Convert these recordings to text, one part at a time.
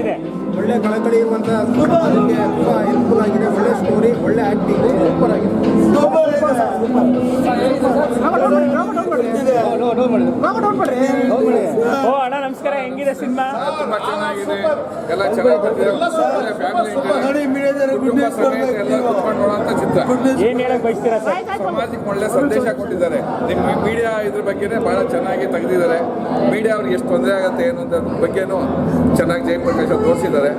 ಇದೆ. ಒಳ್ಳೆ ಕಳಕಳಿ ಇರುವಂತಹ ಅದಕ್ಕೆ ತುಂಬಾ ಹೆಲ್ಪ್ಫುಲ್ ಆಗಿದೆ. ಒಳ್ಳೆ ಸ್ಟೋರಿ ಒಳ್ಳೆ ಆಕ್ಟಿಂಗ್ ಸೂಪರ್ ಆಗಿದೆ. ಓ ಅಣ್ಣ ನಮಸ್ಕಾರ. ಹೆಂಗಿದೆ ಸಿನಿಮಾ? ತುಂಬಾ ಚೆನ್ನಾಗಿದೆ. ಎಲ್ಲ ಫ್ಯಾಮಿಲಿ ಸಮಾಜಕ್ಕೆ ಒಳ್ಳೆ ಸಂದೇಶ ಕೊಟ್ಟಿದ್ದಾರೆ. ನಿಮ್ಮ ಮೀಡಿಯಾ ಇದ್ರ ಬಗ್ಗೆನೇ ಬಹಳ ಚೆನ್ನಾಗಿ ತೆಗೆದಿದ್ದಾರೆ. ಮೀಡಿಯಾ ಅವ್ರಿಗೆ ಎಷ್ಟು ತೊಂದರೆ ಆಗುತ್ತೆ ಏನು ಅಂತ ಬಗ್ಗೆನೂ ಚೆನ್ನಾಗಿ ಜಯಪ್ರಕಾಶ್ ಅವ್ರು ತೋರಿಸಿದ್ದಾರೆ.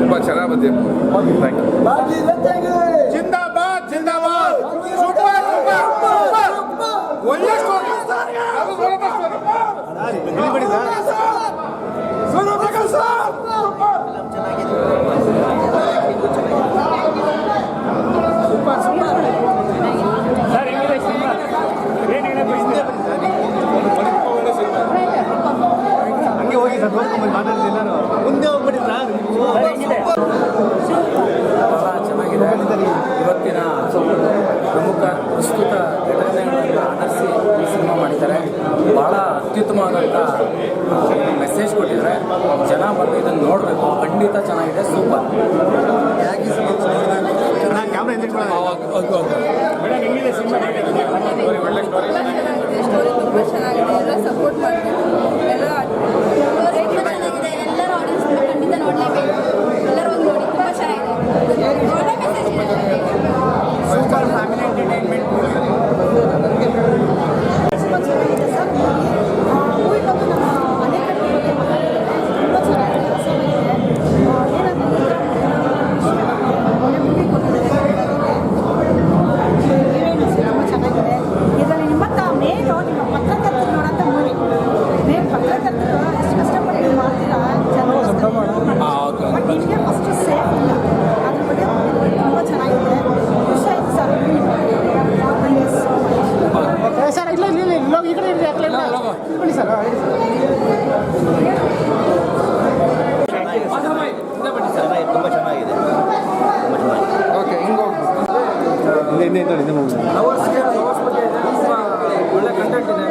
ತುಂಬಾ ಚೆನ್ನಾಗಿ ಬಂದಿದೆ. ಥ್ಯಾಂಕ್ ಸೂಪರ್ ಸೂಪರ್ ಒಳ್ಳೆ ಸ್ಟೋರಿ ಸರ್ ಹೆಂಗಿದೆ ಸಿನಿಮಾ ಏನ್ ಹೇಳಕ್ ಬಯಸ್ತೀರಾ ಹಂಗೆ ಹೋಗಿ ಸರ್ ನೋಡ್ಕೊಂಡ್ಬಂದು ಮಾತಾಡ್ತೀನಿ ನಾನು ಮುಂದೆ ಹೋಗ್ಬಿಡಿ ಸರ್ ಸರ್ ಹೆಂಗಿದೆ ಬಹಳ ಚೆನ್ನಾಗಿದೆ ಇವತ್ತಿನ ಪ್ರಮುಖ ಪ್ರಸ್ತುತ ಘಟನೆಗಳನ್ನು ಆಧರಿಸಿ ಈ ಸಿನಿಮಾ ಮಾಡಿದ್ದಾರೆ. ಭಾಳ ಅತ್ಯುತ್ತಮವಾದಂಥ ಮೆಸೇಜ್ ಕೊಟ್ಟಿದ್ದಾರೆ. ಜನ ಬಂದು ಇದನ್ನು ನೋಡಬೇಕು. ಖಂಡಿತ ಚೆನ್ನಾಗಿದೆ. ಸೂಪರ್ ಕ್ಯಾಮ್ರಾ ಹಿಂದೆ ಮೇಡಮ್ ಹೆಂಗಿದೆ ಸಿನಿಮಾ ಒಳ್ಳೆ ಸ್ಟೋರಿ ಸ್ಟೋರಿ ತುಂಬ ಚೆನ್ನಾಗಿದೆ ಎಲ್ಲ ಸಪೋರ್ಟ್ ಮಾಡಬೇಕು ಎಲ್ಲ ತುಂಬ ಚೆನ್ನಾಗಿದೆ ಎಲ್ಲರೂ ಆಡಿಯನ್ಸ್ ಖಂಡಿತ ನೋಡಲೇಬೇಕು ಎಲ್ಲರೂ ಒಂದು ನೋಡಿ ತುಂಬ ಚೆನ್ನಾಗಿದೆ ಒಳ್ಳೆ ಮೆಸೇಜ್ ಇದೆ ಸೂಪರ್ ಫ್ಯಾಮಿಲಿ ಎಂಟರ್ಟೈನ್ಮೆಂಟ್ ತುಂಬ ಚೆನ್ನಾಗಿದೆ ಸರ್ ಮೂವಿ ಬಂದು ನಮ್ಮ ಮನೆ ಕಟ್ಟೆ ಬಗ್ಗೆ ಮಾತಾಡಿದ್ದಾರೆ ತುಂಬ ಚೆನ್ನಾಗಿದೆ ಹೊಸದಾಗಿದೆ ಒಳ್ಳೆ ಮೂವಿ ಕೊಟ್ಟಿದ್ದಾರೆ ಹೀರೋಯಿನ್ಸ್ ತುಂಬ ಚೆನ್ನಾಗಿದೆ ಇದರಲ್ಲಿ ನಿಮ್ಮ ಮೇನು ನಿಮ್ಮ ಪತ್ರಕರ್ತರು ನೋಡೋಂಥ ಮೂವಿ ಮೇನ್ ಪತ್ರಕರ್ತರು ಎಷ್ಟು ಕಷ್ಟಪಟ್ಟು ನೀವು ಮಾಡ್ತೀರಾ ಚೆನ್ನಾಗಿ ಫಸ್ಟು ಸೇಫ್ ಇಲ್ಲ. ಅದ್ರ ಬಗ್ಗೆ ತುಂಬ ಚೆನ್ನಾಗಿದೆ. ಖುಷಿ ಆಯ್ತು ಸರ್. ನನಗೆ ಸರ್ ಇಲ್ಲ ಇಲ್ಲ ಇಲ್ಲ ಈ ಕಡೆ ಇರಲಿ ಆ ಕಡೆ. ಬನ್ನಿ ಸರ್ ತುಂಬ ಚೆನ್ನಾಗಿದೆ ಓಕೆ ಹಿಂಗೆ ಹೋಗ್ಬೇಕು. ಇದೆ. ತುಂಬ ಒಳ್ಳೆ ಕಂಟೆಂಟ್ ಇದೆ.